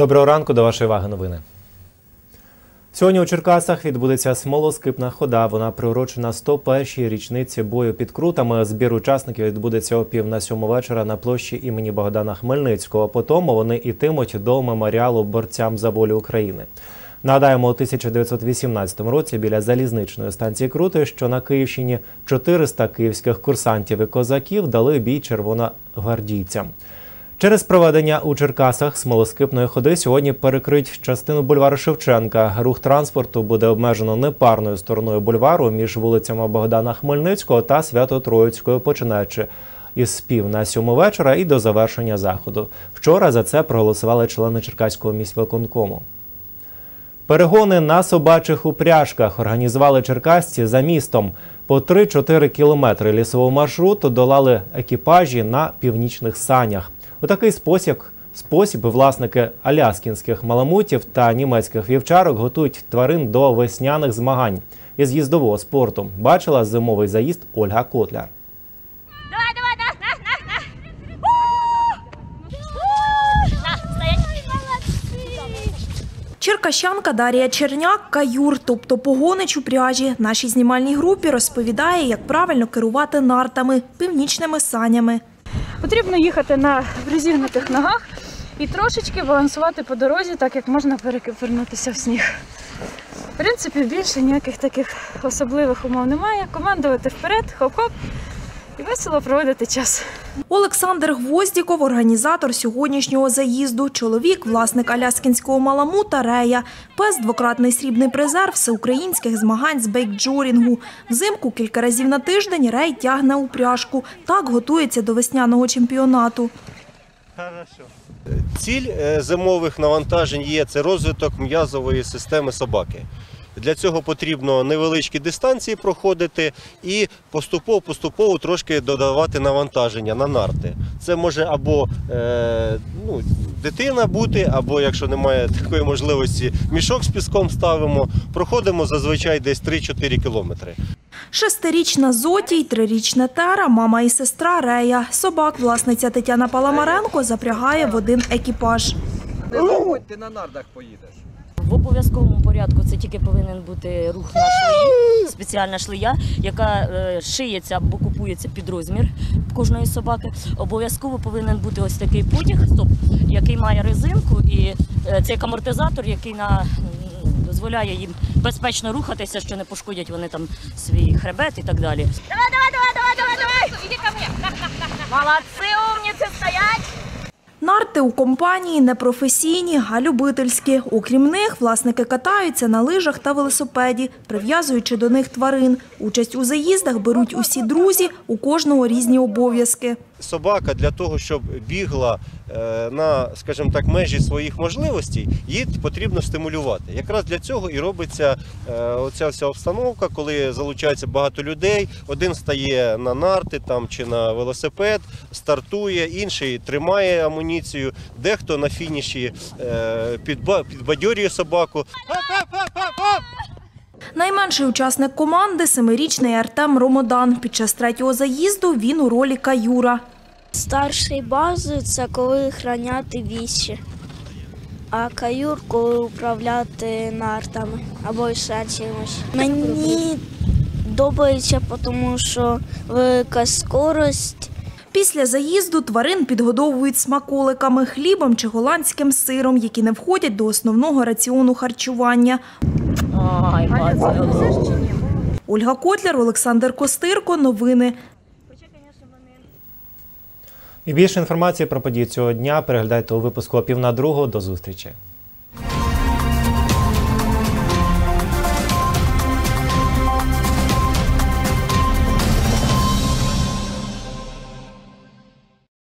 Доброго ранку до вашої уваги новини. Сьогодні у Черкасах відбудеться смолоскипна хода. Вона приурочена 101-й річниці бою під крутами. Збір учасників відбудеться о пів на сьому вечора на площі імені Богдана Хмельницького. По тому вони ітимуть до меморіалу борцям за волю України. Нагадаємо, у 1918 році біля залізничної станції Крути, що на Київщині 400 київських курсантів і козаків дали бій червоногвардійцям. Через проведення у Черкасах смолоскипної ходи сьогодні перекрить частину бульвару Шевченка. Рух транспорту буде обмежено непарною стороною бульвару між вулицями Богдана Хмельницького та Свято-Троїцької, починаючи із пів на сьому вечора і до завершення заходу. Вчора за це проголосували члени Черкаського міськвиконкому. Перегони на собачих упряжках організували черкасці за містом. По 3-4 кілометри лісового маршруту долали екіпажі на північних санях. У такий спосіб, спосіб власники аляскінських маламутів та німецьких вівчарок готують тварин до весняних змагань із їздового спорту. Бачила зимовий заїзд Ольга Котляр. Черкащанка Дарія Черняк каюр, тобто погонич у пряжі. Нашій знімальній групі розповідає, як правильно керувати нартами, північними санями. Потрібно їхати на розігнутих ногах і трошечки балансувати по дорозі, так як можна перекивернутися в сніг. В принципі, більше ніяких таких особливих умов немає. Командувати вперед, хоп-хоп і весело проводити час. Олександр Гвоздіков – організатор сьогоднішнього заїзду. Чоловік – власник аляскінського маламута Рея. Пес – двократний срібний призер всеукраїнських змагань з бейкджурінгу. Взимку кілька разів на тиждень Рей тягне упряжку. Так готується до весняного чемпіонату. Ціль е, зимових навантажень є це розвиток м'язової системи собаки. Для цього потрібно невеличкі дистанції проходити і поступово-поступово трошки додавати навантаження на нарти. Це може або е, ну, дитина бути, або якщо немає такої можливості, мішок з піском ставимо. Проходимо зазвичай десь 3-4 кілометри. Шестирічна Зоті й трирічна Тера, мама і сестра Рея. Собак власниця Тетяна Паламаренко запрягає в один екіпаж. Не забудь, ти на нардах поїдеш. В обов'язковому порядку це тільки повинен бути рух на шлеї, спеціальна шлея, яка е, шиється або купується під розмір кожної собаки. Обов'язково повинен бути ось такий потяг, стоп, який має резинку, і е, це амортизатор, який на, дозволяє їм безпечно рухатися, що не пошкодять вони там свій хребет і так далі. Давай, давай, давай, давай, давай. Молодцы, умницы, стоять. Нарти у компанії не професійні, а любительські. Окрім них, власники катаються на лижах та велосипеді, прив'язуючи до них тварин. Участь у заїздах беруть усі друзі, у кожного різні обов'язки. собака для того, щоб бігла е, на, скажімо так, межі своїх можливостей, її потрібно стимулювати. Якраз для цього і робиться е, оця вся обстановка, коли залучається багато людей. Один стає на нарти там чи на велосипед, стартує, інший тримає амуніцію, дехто на фініші е, підба- підбадьорює собаку. Найменший учасник команди – семирічний Артем Ромодан. Під час третього заїзду він у ролі каюра. Старший бази це коли охороняти віші, а каюр коли управляти нартами або ще чимось. Мені подобається, тому що велика скорость. Після заїзду тварин підгодовують смаколиками, хлібом чи голландським сиром, які не входять до основного раціону харчування. Ай. Ольга Котляр, Олександр Костирко. Новини. І більше інформації про події цього дня переглядайте у випуску о пів на другу. До зустрічі.